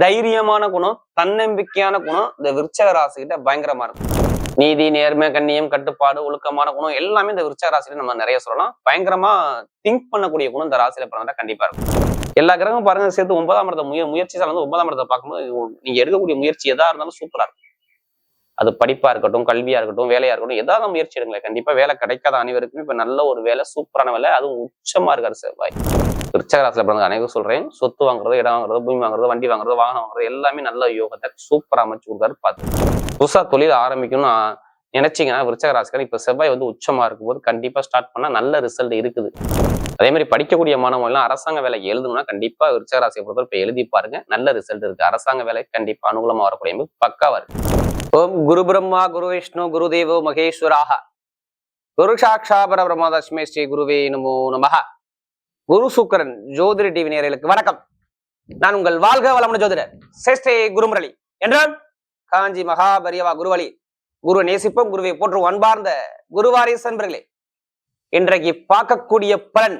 தைரியமான குணம் தன்னம்பிக்கையான குணம் இந்த விருச்சக ராசிகிட்ட பயங்கரமா இருக்கும். நீதி நேர்மை கண்ணியம் கட்டுப்பாடு ஒழுக்கமான குணம் எல்லாமே இந்த விருச்சக ராசியில நம்ம நிறைய சொல்லலாம். பயங்கரமா திங்க் பண்ணக்கூடிய குணம் இந்த ராசியில பிறந்தா கண்டிப்பா இருக்கும். எல்லா கிரகமும் பாருங்க சேர்த்து ஒன்பதாம் இடத்த முய முயற்சி சார்ந்து ஒன்பதாம் இடத்தை பார்க்கும்போது நீங்க எடுக்கக்கூடிய முயற்சி எதா இருந்தாலும் சூப்பரா இருக்கும். அது படிப்பா இருக்கட்டும் கல்வியா இருக்கட்டும் வேலையா இருக்கட்டும் ஏதாவது முயற்சி எடுங்களேன். கண்டிப்பா வேலை கிடைக்காத அனைவருக்குமே இப்ப நல்ல ஒரு வேலை சூப்பரான வேலை அதுவும் உச்சமா இருக்காரு செவ்வாய். விருச்சகராசில பிறந்த அனைவரும் சொல்றேன். சொத்து வாங்குறது இடம் வாங்குறது பூமி வாங்குறது வண்டி வாங்குறது வாகனம் வாங்குறது எல்லாமே நல்ல யோகத்தை சூப்பரா அமைச்சு கொடுத்தாரு பார்த்து புதுசாக தொழில் ஆரம்பிக்கணும்னு நினைச்சிங்கன்னா நினைச்சீங்கன்னா விருச்சக இப்ப செவ்வாய் வந்து உச்சமா இருக்கும்போது கண்டிப்பா ஸ்டார்ட் பண்ணா நல்ல ரிசல்ட் இருக்குது. அதே மாதிரி படிக்கக்கூடிய மாணவர்கள் எல்லாம் அரசாங்க வேலை எழுதணும்னா கண்டிப்பா விருச்சக ராசியை பொறுத்தவரை இப்போ எழுதி பாருங்க. நல்ல ரிசல்ட் இருக்கு. அரசாங்க வேலை கண்டிப்பா அனுகூலமா வரக்கூடிய பக்காவாக இருக்கு ஓம் குரு பிரம்மா குரு விஷ்ணு குரு தேவோ மகேஸ்வராக. குரு சாட்சா பரபிரம்மா ஸ்ரீ குருவே நமோ நமகா குரு சுக்கரன் ஜோதிட டிவி நேயர்களுக்கு வணக்கம். நான் உங்கள் வாழ்க வளமுன ஜோதிடர் சேஷ்டே குருமுரளி. என்றால் காஞ்சி மகாபரியவா குருவலி குரு நேசிப்போம் குருவை போற்றும் அன்பார்ந்த குருவாரிய அன்பர்களே. இன்றைக்கு பார்க்கக்கூடிய பலன்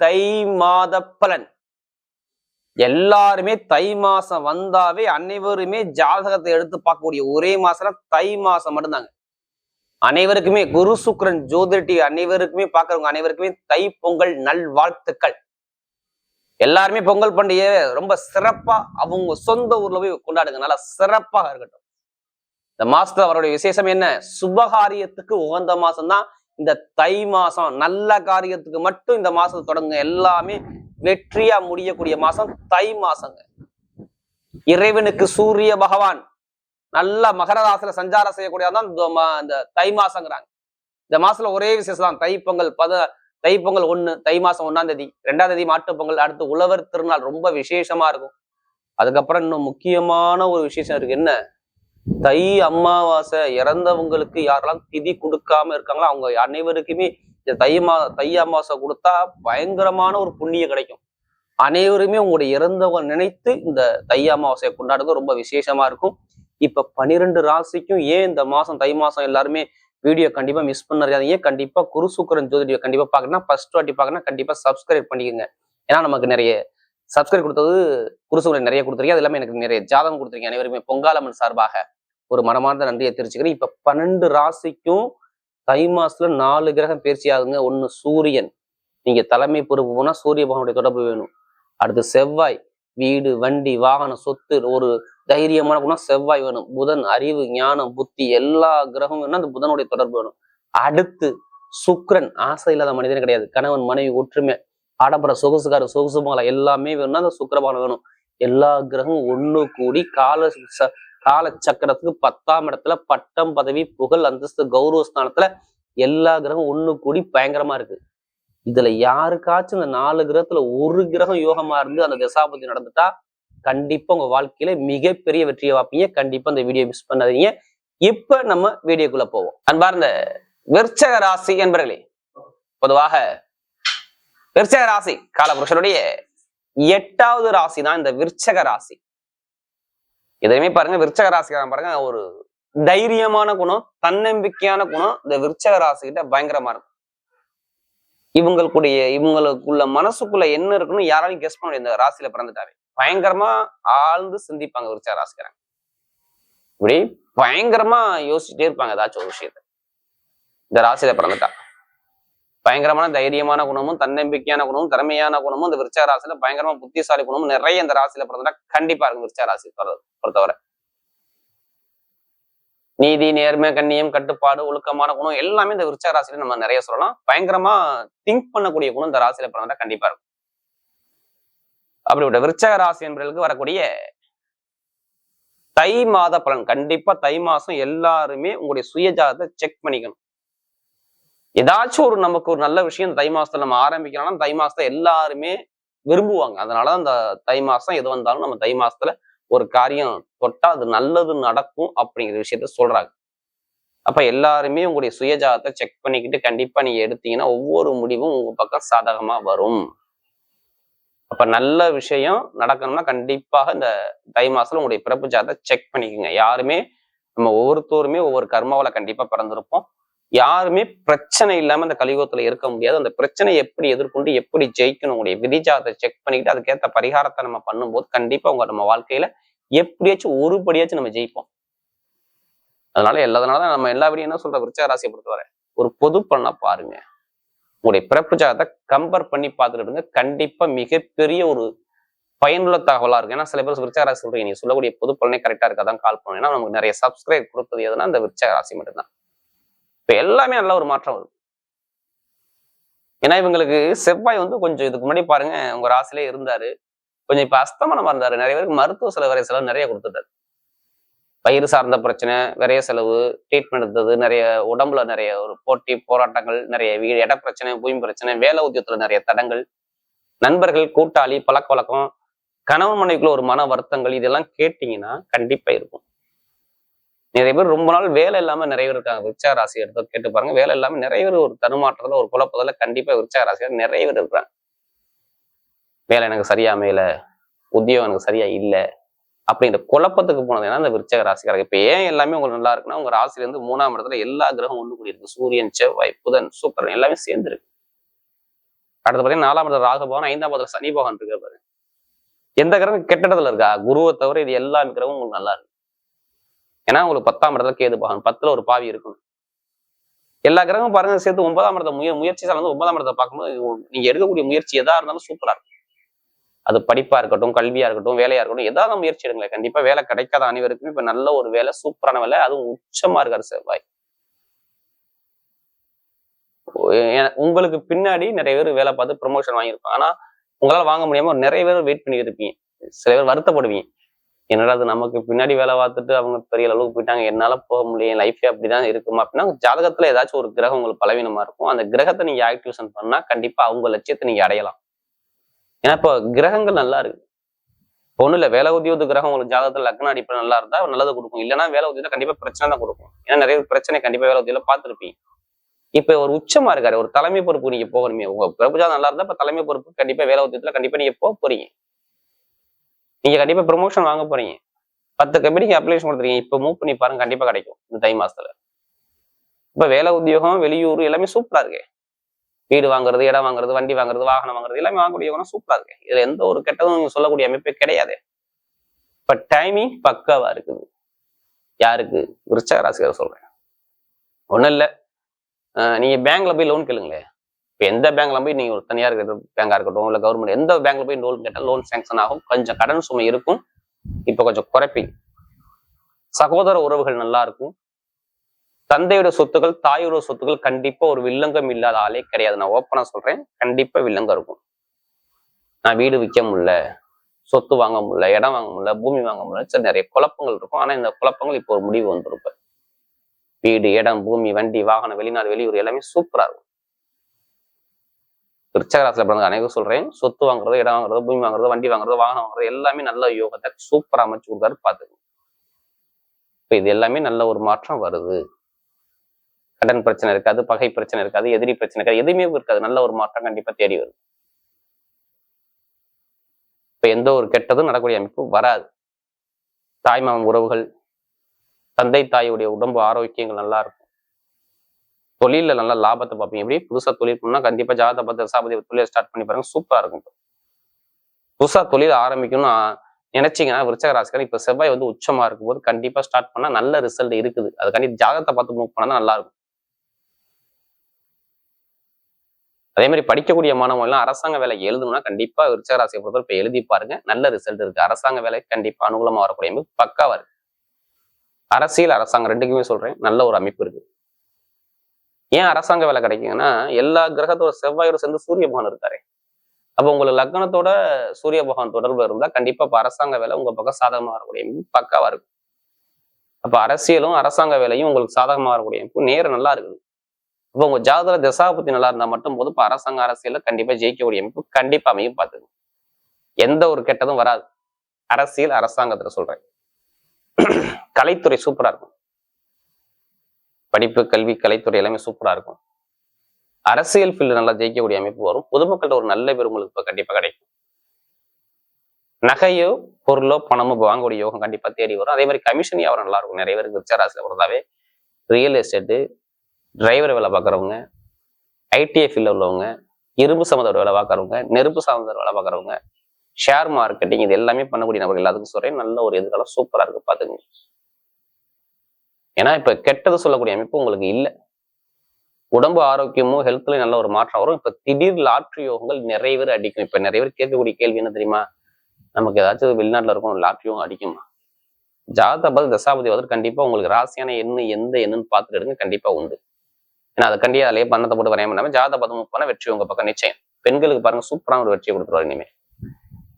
தை மாத பலன். எல்லாருமே தை மாசம் வந்தாவே அனைவருமே ஜாதகத்தை எடுத்து பார்க்கக்கூடிய ஒரே மாசம் தை மாசம் மட்டும்தாங்க. அனைவருக்குமே குரு சுக்ரன் ஜோதிட்டி அனைவருக்குமே பாக்குறவங்க அனைவருக்குமே தை பொங்கல் நல் வாழ்த்துக்கள். எல்லாருமே பொங்கல் பண்டிகையை ரொம்ப சிறப்பா அவங்க சொந்த ஊர்ல போய் கொண்டாடுங்க. நல்லா சிறப்பாக இருக்கட்டும். இந்த மாசத்துல அவருடைய விசேஷம் என்ன? சுபகாரியத்துக்கு உகந்த மாசம் தான் இந்த தை மாசம் நல்ல காரியத்துக்கு மட்டும் இந்த மாசம் தொடங்குங்க. எல்லாமே வெற்றியா முடியக்கூடிய மாசம் தை மாசங்க. இறைவனுக்கு சூரிய பகவான். நல்ல மகர ராசியில சஞ்சாரம் செய்யக்கூடியதான் இந்த இந்த தை மாசங்கிறாங்க. இந்த மாசத்துல ஒரே விசேஷம் தான் தை பொங்கல் பத தை பொங்கல் ஒண்ணு தை மாசம் ஒன்னாம் தேதி ரெண்டாம் தேதி மாட்டுப் பொங்கல் அடுத்து உழவர் திருநாள் ரொம்ப விசேஷமா இருக்கும். அதுக்கப்புறம் இன்னும் முக்கியமான ஒரு விசேஷம் இருக்கு. என்ன? தை அமாவாசை இறந்தவங்களுக்கு யாரெல்லாம் திதி கொடுக்காம இருக்காங்களோ அவங்க அனைவருக்குமே இந்த தை மா தை அமாவாசை கொடுத்தா பயங்கரமான ஒரு புண்ணியம் கிடைக்கும். அனைவருமே உங்களுடைய இறந்தவங்க நினைத்து இந்த தை அமாவாசையை கொண்டாடுறது ரொம்ப விசேஷமா இருக்கும். இப்ப பனிரெண்டு ராசிக்கும் ஏன் இந்த மாசம் தை மாசம் எல்லாருமே வீடியோ கண்டிப்பா மிஸ் பண்ணாதீங்க கண்டிப்பா குரு சுக்கரன் ஜோதிடியோ கண்டிப்பா பாக்கணும்னா ஃபர்ஸ்ட் வாட்டி பாக்கணும்னா கண்டிப்பா சப்ஸ்கிரைப் பண்ணிக்கோங்க. ஏன்னா நமக்கு நிறைய சப்ஸ்கிரைப் கொடுத்தது குருசுக்கரன் நிறைய கொடுத்துருக்கீங்க அது எல்லாமே எனக்கு நிறைய ஜாதகம் கொடுத்துருக்கீங்க அனைவருமே. பொங்காலம்மன் சார்பாக ஒரு மனமார்ந்த நன்றியை தெரிவிச்சுக்கிறேன். இப்ப பன்னெண்டு ராசிக்கும் தை மாசத்துல நாலு கிரகம் பயிற்சி ஆகுங்க ஒன்னு சூரியன். நீங்க தலைமை பொறுப்பு போனா சூரிய பகவானுடைய தொடர்பு வேணும். அடுத்து செவ்வாய். வீடு வண்டி வாகனம் சொத்து ஒரு தைரியமான குணம் செவ்வாய் வேணும். புதன் அறிவு ஞானம் புத்தி எல்லா கிரகமும் வேணும் அந்த புதனுடைய தொடர்பு வேணும். அடுத்து சுக்ரன். ஆசை இல்லாத மனிதனே கிடையாது. கணவன் மனைவி ஒற்றுமை ஆடம்பர சொகுசு மாலம் எல்லாமே வேணும்னா அந்த சுக்கிரபானம் வேணும். எல்லா கிரகமும் ஒண்ணு கூடி கால ச- கால சக்கரத்துக்கு பத்தாம் இடத்துல பட்டம் பதவி புகழ் அந்தஸ்து கௌரவ ஸ்தானத்துல எல்லா கிரகமும் ஒண்ணு கூடி பயங்கரமா இருக்கு. இதுல யாருக்காச்சும் இந்த நாலு கிரகத்துல ஒரு கிரகம் யோகமா இருந்து அந்த தசாபதி நடந்துட்டா கண்டிப்பா உங்க வாழ்க்கையில மிகப்பெரிய வெற்றியை வாப்பீங்க கண்டிப்பா இந்த வீடியோ மிஸ் பண்ணாதீங்க. இப்ப நம்ம வீடியோக்குள்ள போவோம். அன்பார்ந்த விருச்சக ராசி என்பர்களே பொதுவாக விருச்சக ராசி காலபுருஷனுடைய எட்டாவது ராசி தான் இந்த விருச்சக ராசி. எதையுமே பாருங்க விருச்சக ராசிக்காரன் பாருங்க ஒரு தைரியமான குணம் தன்னம்பிக்கையான குணம் இந்த விருச்சக ராசிகிட்ட பயங்கரமா இருக்கும். இவங்களுக்குடைய இவங்களுக்குள்ள மனசுக்குள்ள என்ன இருக்குன்னு யாராலையும் கெஸ் பண்ண முடியாது. இந்த ராசியில பிறந்துட்டாவே. பயங்கரமா ஆழ்ந்து சிந்திப்பாங்க விருச்சா ராசிக்காரங்க. இப்படி பயங்கரமா யோசிச்சுட்டே இருப்பாங்க ஏதாச்சும் ஒரு விஷயத்த. இந்த ராசியில பிறந்துட்டா. பயங்கரமான தைரியமான குணமும் தன்னம்பிக்கையான குணமும் திறமையான குணமும் இந்த விருச்சா ராசியில பயங்கரமா புத்திசாலி குணமும் நிறைய இந்த ராசியில பிறந்துட்டா கண்டிப்பா இருக்கும் விருச்சா ராசி பொறுத்தவரை. நீதி நேர்மை கண்ணியம் கட்டுப்பாடு ஒழுக்கமான குணம் எல்லாமே இந்த விருச்ச ராசியில நம்ம நிறைய சொல்லலாம். பயங்கரமா திங்க் பண்ணக்கூடிய குணம் இந்த ராசியில பிறந்தா கண்டிப்பா இருக்கும். அப்படிப்பட்ட விருச்சக ராசி என்பவர்களுக்கு வரக்கூடிய தை மாத பலன். கண்டிப்பா தை மாசம் எல்லாருமே உங்களுடைய சுயஜாதத்தை செக் பண்ணிக்கணும். ஏதாச்சும் ஒரு நமக்கு ஒரு நல்ல விஷயம் தை மாசத்துல நம்ம ஆரம்பிக்கணும்னா தை மாசத்துல எல்லாருமே விரும்புவாங்க. அதனாலதான் இந்த தை மாசம் எது வந்தாலும் நம்ம தை மாசத்துல ஒரு காரியம் தொட்டா அது நல்லது நடக்கும் அப்படிங்கிற விஷயத்த சொல்றாங்க. அப்ப எல்லாருமே உங்களுடைய சுயஜாதத்தை செக் பண்ணிக்கிட்டு கண்டிப்பா நீங்க எடுத்தீங்கன்னா ஒவ்வொரு முடிவும் உங்க பக்கம் சாதகமா வரும். அப்ப நல்ல விஷயம் நடக்கணும்னா கண்டிப்பாக இந்த தை மாசத்துல உங்களுடைய பிறப்பு ஜாதத்தை செக் பண்ணிக்கோங்க. யாருமே நம்ம ஒவ்வொருத்தோருமே ஒவ்வொரு கர்மாவில கண்டிப்பா பிறந்திருப்போம். யாருமே பிரச்சனை இல்லாம அந்த கலியுகத்துல இருக்க முடியாது. அந்த பிரச்சனையை எப்படி எதிர்கொண்டு எப்படி ஜெயிக்கணும்? உங்களுடைய விதிஜாதத்தை செக் பண்ணிக்கிட்டு அதுக்கேற்ற பரிகாரத்தை நம்ம பண்ணும்போது கண்டிப்பா உங்க நம்ம வாழ்க்கையில எப்படியாச்சும் ஒரு படியாச்சும் நம்ம ஜெயிப்போம். அதனால எல்லாதனால தான் நம்ம எல்லா விடையும் என்ன சொல்ற? விருச்சக ராசியை பொறுத்தவரை ஒரு பொது பண்ண பாருங்க. உங்களுடைய பிறப்பு ஜாதகத்தை கம்பேர் பண்ணி பார்த்துக்கிட்டுங்க கண்டிப்பா மிகப்பெரிய ஒரு பயனுள்ள தகவலா இருக்கு ஏன்னா சில பேர் விருச்சக ராசி சொல்றீங்க. நீங்க சொல்லக்கூடிய பொது பலனே கரெக்டா இருக்காதான் கால் பண்ணுவோம் ஏன்னா நமக்கு நிறைய சப்ஸ்கிரைப் கொடுத்தது எதுனா அந்த விருச்சக ராசி மட்டும்தான். இப்ப எல்லாமே நல்ல ஒரு மாற்றம் வரும். ஏன்னா இவங்களுக்கு செவ்வாய் வந்து கொஞ்சம் இதுக்கு முன்னாடி பாருங்க உங்க ராசிலே இருந்தாரு. கொஞ்சம் இப்ப அஸ்தமனமா இருந்தாரு. நிறைய பேருக்கு மருத்துவ செலவு வரைய செலவு நிறைய கொடுத்துட்டாரு. பயிர் சார்ந்த பிரச்சனை விரைய செலவு ட்ரீட்மெண்ட் எடுத்தது நிறைய உடம்புல நிறைய ஒரு போட்டி போராட்டங்கள் நிறைய வீடு இட பிரச்சனை பூமி பிரச்சனை வேலை உத்தியத்துல நிறைய தடங்கள். நண்பர்கள் கூட்டாளி பழக்க வழக்கம் கணவன் மனைவிக்குள்ள ஒரு மன வருத்தங்கள் இதெல்லாம் கேட்டீங்கன்னா கண்டிப்பா இருக்கும். நிறைய பேர் ரொம்ப நாள் வேலை இல்லாம நிறைய பேர் இருக்காங்க. விருச்சா ராசி எடுத்து கேட்டு பாருங்க. வேலை இல்லாம நிறைய பேர் ஒரு தருமாற்றத்துல ஒரு குழப்பத்துல கண்டிப்பா விருச்சா ராசியார் நிறைய பேர் இருக்கிறாங்க வேலை எனக்கு சரியா அமையல. உத்தியோகம் எனக்கு சரியா இல்லை. அப்படின்ற குழப்பத்துக்கு போனது ஏன்னா அந்த விருச்சக ராசிக்காரங்க. இப்ப ஏன் எல்லாமே உங்களுக்கு நல்லா இருக்குன்னா உங்க ராசிலேருந்து மூணாம் இடத்துல எல்லா கிரகம் ஒண்ணு கூடி இருக்கு. சூரியன் செவ்வாய் புதன் சூப்பரன் எல்லாமே சேர்ந்துருக்கு அடுத்து பார்த்தீங்கன்னா நாலாம் இடத்துல ராகபவன் ஐந்தாம் இடத்துல சனி பகவான் இருக்கு பாருங்க. எந்த கிரகம் கெட்டடத்துல இருக்கா? குருவை தவிர இது எல்லா கிரகமும் உங்களுக்கு நல்லா இருக்கு. ஏன்னா உங்களுக்கு பத்தாம் இடத்துல கேது பகவான் பத்துல ஒரு பாவி இருக்கணும். எல்லா கிரகமும் பாருங்க சேர்த்து ஒன்பதாம் இடத்த முய முயற்சி சார்ந்து ஒன்பதாம் இடத்தை பார்க்கும்போது நீங்க எடுக்கக்கூடிய முயற்சி எதா இருந்தாலும் சூப்பரா இருக்கும். அது படிப்பா இருக்கட்டும் கல்வியா இருக்கட்டும் வேலையா இருக்கட்டும் ஏதாவது முயற்சி எடுங்களேன். கண்டிப்பா வேலை கிடைக்காத அனைவருக்குமே இப்ப நல்ல ஒரு வேலை சூப்பரான வேலை அதுவும் உச்சமா இருக்காரு செவ்வாய். உங்களுக்கு பின்னாடி நிறைய பேர் வேலை பார்த்து ப்ரமோஷன் வாங்கியிருப்பாங்க. ஆனா உங்களால வாங்க முடியாம நிறைய பேர் வெயிட் பண்ணி இருப்பீங்க. சில பேர் வருத்தப்படுவீங்க. என்னடா அது நமக்கு பின்னாடி வேலை பார்த்துட்டு அவங்க பெரிய அளவுக்கு போயிட்டாங்க என்னால போக முடியும் லைஃபே அப்படிதான் இருக்குமா அப்படின்னா ஜாதகத்துல ஏதாச்சும் ஒரு கிரகம் உங்களுக்கு பலவீனமா இருக்கும். அந்த கிரகத்தை நீங்க ஆக்டிவேஷன் பண்ணா கண்டிப்பா அவங்க லட்சியத்தை நீங்க அடையலாம். ஏன்னா இப்போ கிரகங்கள் நல்லா இருக்கு. இப்போ ஒண்ணும் இல்ல வேலை உத்தியோக கிரகம் உங்களுக்கு ஜாதகத்துல லக்ன அடிப்படை நல்லா இருந்தா நல்லது கொடுக்கும். இல்லைன்னா வேலை உத்தியோகத்துல கண்டிப்பா பிரச்சனை தான் கொடுக்கும். ஏன்னா நிறைய பிரச்சனை கண்டிப்பா வேலை உத்தியோகத்துல பார்த்துருப்பீங்க. இப்ப ஒரு உச்சமா இருக்காரு ஒரு தலைமை பொறுப்பு நீங்க போகணுமே உங்க பிரபுஜா நல்லா இருந்தா இப்ப தலைமை பொறுப்பு கண்டிப்பா வேலை உத்தியத்துல கண்டிப்பா நீங்க போக போறீங்க. நீங்க கண்டிப்பா ப்ரொமோஷன் வாங்க போறீங்க. பத்து கம்பெனிக்கு அப்ளிகேஷன் கொடுத்துருக்கீங்க. இப்ப மூவ் பண்ணி பாருங்க கண்டிப்பா கிடைக்கும் இந்த தை மாசத்துல. இப்ப வேலை உத்தியோகம் வெளியூர் எல்லாமே சூப்பரா இருக்கு. வீடு வாங்குறது இடம் வாங்குறது வண்டி வாங்குறது வாகனம் வாங்குறது எல்லாமே வாங்கக்கூடிய குணம் சூப்பரா இருக்கு. இதுல எந்த ஒரு கெட்டதும் நீங்க சொல்லக்கூடிய அமைப்பே கிடையாது. இப்ப டைமிங் பக்காவா இருக்குது. யாருக்கு? விருச்சக ராசிக்கார சொல்றேன். ஒண்ணும் இல்ல. ஆஹ் நீங்க பேங்க்ல போய் லோன் கேளுங்களேன். இப்போ எந்த பேங்க்ல போய் நீங்க ஒரு தனியார் பேங்காக இருக்கட்டும் இல்ல கவர்மெண்ட் எந்த பேங்க்ல போய் லோன் கேட்டால் லோன் சேங்ஷன் ஆகும் கொஞ்சம் கடன் சுமை இருக்கும் இப்போ கொஞ்சம் குறைப்பீங்க. சகோதர உறவுகள் நல்லா இருக்கும். தந்தையோட சொத்துக்கள் தாயோட சொத்துக்கள் கண்டிப்பா ஒரு வில்லங்கம் இல்லாத ஆளே கிடையாது. நான் ஓப்பனா சொல்றேன் கண்டிப்பா வில்லங்கம் இருக்கும். நான் வீடு விற்க முடியல சொத்து வாங்க முடியல இடம் வாங்க முடியல பூமி வாங்க முடியல சரி நிறைய குழப்பங்கள் இருக்கும். ஆனா இந்த குழப்பங்கள் இப்போ ஒரு முடிவு வந்திருப்பேன் வீடு இடம் பூமி வண்டி வாகனம் வெளிநாடு வெளியூர் எல்லாமே சூப்பரா இருக்கும். ரிச்சகராசில் பிறந்த அனைவரும் சொல்றேன். சொத்து வாங்குறது இடம் வாங்குறது பூமி வாங்குறது வண்டி வாங்குறது வாகனம் வாங்குறது எல்லாமே நல்ல யோகத்தை சூப்பராக அமைச்சு கொடுத்தாரு பார்த்துக்கணும் இப்ப இது எல்லாமே நல்ல ஒரு மாற்றம் வருது. கடன் பிரச்சனை இருக்காது பகை பிரச்சனை இருக்காது எதிரி பிரச்சனை இருக்காது எதுவுமே இருக்காது. நல்ல ஒரு மாற்றம் கண்டிப்பா தேடி வருது. இப்ப எந்த ஒரு கெட்டதும் நடக்கூடிய அமைப்பு வராது. தாய்மாமன் உறவுகள் தந்தை தாயுடைய உடம்பு ஆரோக்கியங்கள் நல்லா இருக்கும். தொழில நல்ல லாபத்தை பார்ப்பீங்க. எப்படி புதுசா தொழில் பண்ணா கண்டிப்பா ஜாதகத்தை பார்த்து சாபதி தொழிலை ஸ்டார்ட் பண்ணி பாருங்க. சூப்பரா இருக்கும். புதுசா தொழில் ஆரம்பிக்கணும்னு நினைச்சீங்கன்னா விருச்சக ராசிக்காரன் இப்ப செவ்வாய் வந்து உச்சமா இருக்கும்போது கண்டிப்பா ஸ்டார்ட் பண்ணா நல்ல ரிசல்ட் இருக்குது. அதுக்காண்டி ஜாதகத்தை பார்த்து மூவ் பண்ணா நல்லா இருக்கும் அதே மாதிரி படிக்கக்கூடிய மாணவர்கள் எல்லாம் அரசாங்க வேலை எழுதணும்னா கண்டிப்பா விருச்சகராசியை பொறுத்தவரை இப்ப எழுதி பாருங்க. நல்ல ரிசல்ட் இருக்கு. அரசாங்க வேலை கண்டிப்பா அனுகூலமா வரக்கூடிய அமைப்பு பக்காவா இருக்கு. அரசியல் அரசாங்கம் ரெண்டுக்குமே சொல்றேன். நல்ல ஒரு அமைப்பு இருக்கு. ஏன் அரசாங்க வேலை கிடைக்குங்கன்னா எல்லா கிரகத்தோட செவ்வாயோட சேர்ந்து சூரிய பகவான் இருக்காரு. அப்போ உங்களுக்கு லக்னத்தோட சூரிய பகவான் தொடர்பு இருந்தா கண்டிப்பா இப்ப அரசாங்க வேலை உங்க பக்கம் சாதகமா வரக்கூடிய அமைப்பு இருக்கும். அப்ப அரசியலும் அரசாங்க வேலையும் உங்களுக்கு சாதகமா வரக்கூடிய அமைப்பு நேரம் நல்லா இருக்குது. இப்போ உங்க ஜாதக தசாபத்தி நல்லா இருந்தா மட்டும் போது இப்போ அரசாங்க அரசியலில் கண்டிப்பா ஜெயிக்கக்கூடிய அமைப்பு கண்டிப்பா அமையும் பார்த்துக்கணும் எந்த ஒரு கெட்டதும் வராது. அரசியல் அரசாங்கத்துல சொல்கிறேன் கலைத்துறை சூப்பரா இருக்கும். படிப்பு கல்வி கலைத்துறை எல்லாமே சூப்பரா இருக்கும். அரசியல் ஃபீல்டு நல்லா ஜெயிக்கக்கூடிய அமைப்பு வரும். பொதுமக்கள்கிட்ட ஒரு நல்ல பேர் உங்களுக்கு இப்போ கண்டிப்பா கிடைக்கும். நகையோ பொருளோ பணமோ வாங்கக்கூடிய யோகம் கண்டிப்பா தேடி வரும். அதே மாதிரி கமிஷன் வியாபாரம் நல்லா இருக்கும். நிறைய பேருக்கு விருச்சராசியில் பொறுத்தாவே ரியல் எஸ்டேட்டு டிரைவர் வேலை பார்க்குறவங்க ஐடிஐ ஃபீல்டில் உள்ளவங்க இரும்பு சம்மந்தோட வேலை பார்க்குறவங்க நெருப்பு சார்ந்த வேலை பார்க்குறவங்க ஷேர் மார்க்கெட்டிங் இது எல்லாமே பண்ணக்கூடிய நபர்கள் எல்லாத்துக்கும் சொல்கிறேன் நல்ல ஒரு எதிர்காலம் சூப்பரா இருக்கு. பார்த்துங்க ஏன்னா இப்ப கெட்டது சொல்லக்கூடிய அமைப்பு உங்களுக்கு இல்லை. உடம்பு ஆரோக்கியமும் ஹெல்த்ல நல்ல ஒரு மாற்றம் வரும். இப்ப திடீர் லாட்ரி யோகங்கள் நிறைய பேர் அடிக்கும் இப்ப நிறைய பேர் கேட்கக்கூடிய கேள்வி என்ன தெரியுமா? நமக்கு ஏதாச்சும் வெளிநாட்டுல இருக்கும் லாட்ரி யோகம் அடிக்குமா? ஜாதக தசாபதி வந்து கண்டிப்பா உங்களுக்கு ராசியான எண்ணு எந்த எண்ணுன்னு பார்த்துட்டு எடுங்க. கண்டிப்பா உண்டு. ஏன்னா அதை கண்டிப்பா அதிலே பண்ணத்தை போட்டு வரையாம பண்ணாம ஜாதக பதம் பண்ண வெற்றி உங்க பக்கம் நிச்சயம். பெண்களுக்கு பாருங்க சூப்பரான ஒரு வெற்றியை கொடுத்துருவாரு இனிமே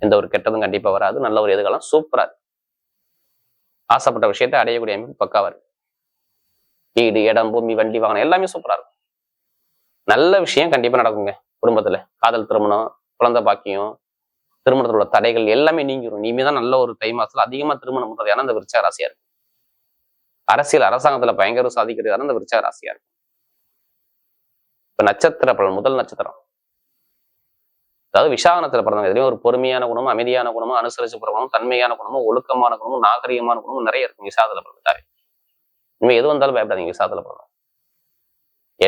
எந்த ஒரு கெட்டதும் கண்டிப்பா வராது. நல்ல ஒரு எதிர்காலம் சூப்பரா ஆசைப்பட்ட விஷயத்தை அடையக்கூடிய அமைப்பு பக்காவாக இருக்கு வீடு இடம் பூமி வண்டி வாகனம் எல்லாமே சூப்பரா இருக்கும். நல்ல விஷயம் கண்டிப்பா நடக்குங்க குடும்பத்துல. காதல் திருமணம் குழந்தை பாக்கியம் திருமணத்தில் உள்ள தடைகள் எல்லாமே நீங்கிடும் நீமே தான் நல்ல ஒரு தை மாசத்துல அதிகமா திருமணம் பண்றது ஏன்னா அந்த விருச்சா ராசியா இருக்கும். அரசியல் அரசாங்கத்துல பயங்கர சாதிக்கிறது அந்த விருச்சா ராசியா இருக்கும். இப்ப நட்சத்திர பலன் முதல் நட்சத்திரம். அதாவது விசாகனத்துல பிறந்தவங்க எதுலையும் ஒரு பொறுமையான குணமும் அமைதியான குணமும் அனுசரிச்சு குணமும் தன்மையான குணமும் ஒழுக்கமான குணமும் நாகரிகமான குணமும் நிறைய இருக்கும் விசாகத்துல பிறந்தாவே இனிமே எது வந்தாலும் பயப்படாதீங்க விசாரத்தில் பிறந்தோம்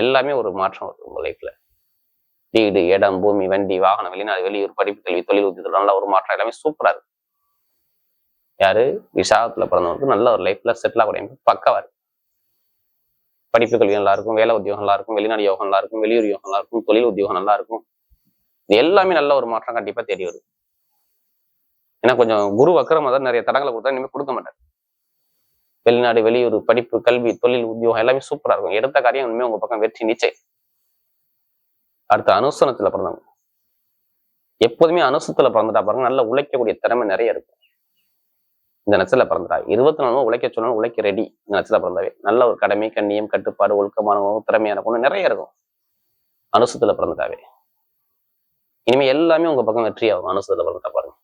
எல்லாமே ஒரு மாற்றம் வரும் உங்க லைஃப்பில் வீடு இடம் பூமி வண்டி வாகனம் வெளிநாடு வெளியூர் படிப்பு கல்வி தொழில் உத்தியோகம் நல்ல ஒரு மாற்றம். எல்லாமே சூப்பரா இருக்கு. யாரு? விசாகத்துல பிறந்தவங்களுக்கு நல்ல ஒரு லைஃப்ல செட்டில் ஆகக்கூடிய பக்கவா இருக்கு. படிப்பு கல்வி நல்லா இருக்கும் வேலை உத்தியோகம் நல்லா இருக்கும் வெளிநாடு யோகம் நல்லா இருக்கும் வெளியூர் யோகம் நல்லா இருக்கும் தொழில் உத்தியோகம் நல்லா இருக்கும். இது எல்லாமே நல்ல ஒரு மாற்றம் கண்டிப்பா தேடி வரும். ஏன்னா கொஞ்சம் குரு வக்கரமா தான் நிறைய தடங்களை கொடுத்தா இனிமேல் கொடுக்க மாட்டார். வெளிநாடு வெளியூர் படிப்பு கல்வி தொழில் உத்தியோகம் எல்லாமே சூப்பரா இருக்கும். எடுத்த காரியம் இனிமே உங்க பக்கம் வெற்றி நிச்சயம். அடுத்த அனுசனத்துல பிறந்தவங்க. எப்போதுமே அனுசத்துல பிறந்துட்டா பாருங்க நல்ல உழைக்கக்கூடிய திறமை நிறைய இருக்கும். இந்த நட்சத்திர பிறந்துட்டா. இருபத்தி நாலு உழைக்க சொன்னாலும் உழைக்க ரெடி இந்த நட்சத்திர பிறந்தாவே. நல்ல ஒரு கடமை கண்ணியம் கட்டுப்பாடு ஒழுக்கமான திறமையான குணம் நிறைய இருக்கும். அனுசத்துல பிறந்துட்டாவே. இனிமே எல்லாமே உங்க பக்கம் வெற்றி ஆகும் அனுசத்துல பிறந்துட்டா பாருங்க.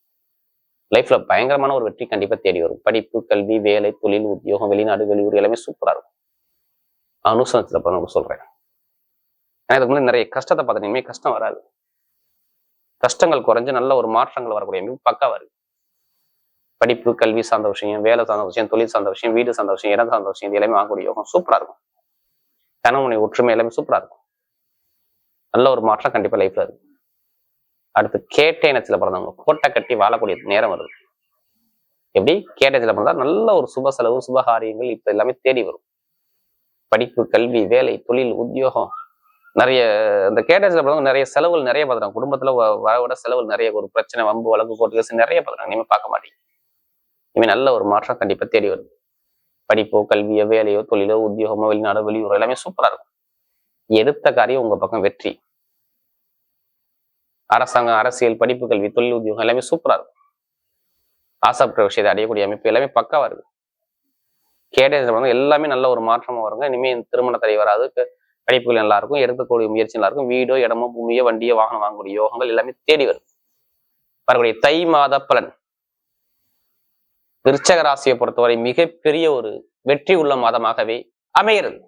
லைஃப்ல பயங்கரமான ஒரு வெற்றி கண்டிப்பா தேடி வரும். படிப்பு கல்வி வேலை தொழில் உத்தியோகம் வெளிநாடு வெளியூர் எல்லாமே சூப்பரா இருக்கும். அனுசனத்துல பிறந்தவங்க சொல்றேன். ஏன்னா இதுக்கு முன்னாடி நிறைய கஷ்டத்தை பார்த்துட்டு கஷ்டம் வராது. கஷ்டங்கள் குறைஞ்சு நல்ல ஒரு மாற்றங்கள் வரக்கூடிய அமைப்பு வருது இருக்கு. படிப்பு கல்வி சார்ந்த விஷயம் வேலை சார்ந்த விஷயம் தொழில் சார்ந்த விஷயம் வீடு சார்ந்த விஷயம் இடம் சார்ந்த விஷயம் இது எல்லாமே வாங்கக்கூடிய யோகம் சூப்பரா இருக்கும். கணவனை ஒற்றுமை எல்லாமே சூப்பரா இருக்கும். நல்ல ஒரு மாற்றம் கண்டிப்பா லைஃப்ல இருக்கும் அடுத்து கேட்டை இனத்துல பிறந்தவங்க கோட்டை கட்டி வாழக்கூடிய நேரம் வருது. எப்படி? கேட்டத்தில் பிறந்தா நல்ல ஒரு சுப செலவு சுபகாரியங்கள் இப்ப எல்லாமே தேடி வரும். படிப்பு கல்வி வேலை தொழில் உத்தியோகம் நிறைய இந்த கேட்டேஜ்ல பிறந்தவங்க நிறைய செலவுகள் நிறைய பார்த்துறாங்க குடும்பத்துல வ- வர விட செலவுகள் நிறைய ஒரு பிரச்சனை வம்பு வழக்கு கோர்ட்டு கேஸ் நிறைய பார்த்துறாங்க இனிமே பார்க்க மாட்டீங்க இனிமே நல்ல ஒரு மாற்றம் கண்டிப்பா தேடி வருது. படிப்போ கல்வியோ வேலையோ தொழிலோ உத்தியோகமோ வெளிநாடோ வெளியூரோ எல்லாமே சூப்பரா இருக்கும். எடுத்த காரியம் உங்க பக்கம் வெற்றி. அரசாங்கம் அரசியல் படிப்பு கல்வி தொழில் உத்தியோகம் எல்லாமே சூப்பரா இருக்கும். ஆசைப்பட்ட விஷயத்தை அடையக்கூடிய அமைப்பு எல்லாமே பக்காவாக இருக்கு. கேட்டேஜ் எல்லாமே நல்ல ஒரு மாற்றமா வருங்க. இனிமே திருமண தடை வராது. படிப்புகள் நல்லா இருக்கும் எடுக்கக்கூடிய முயற்சி நல்லா இருக்கும் வீடோ இடமோ பூமியோ வண்டியோ வாகனம் வாங்கக்கூடிய யோகங்கள் எல்லாமே தேடி வரும். வரக்கூடிய தை மாத பலன். விருச்சக ராசியை பொறுத்தவரை மிகப்பெரிய ஒரு வெற்றி உள்ள மாதமாகவே அமைகிறது.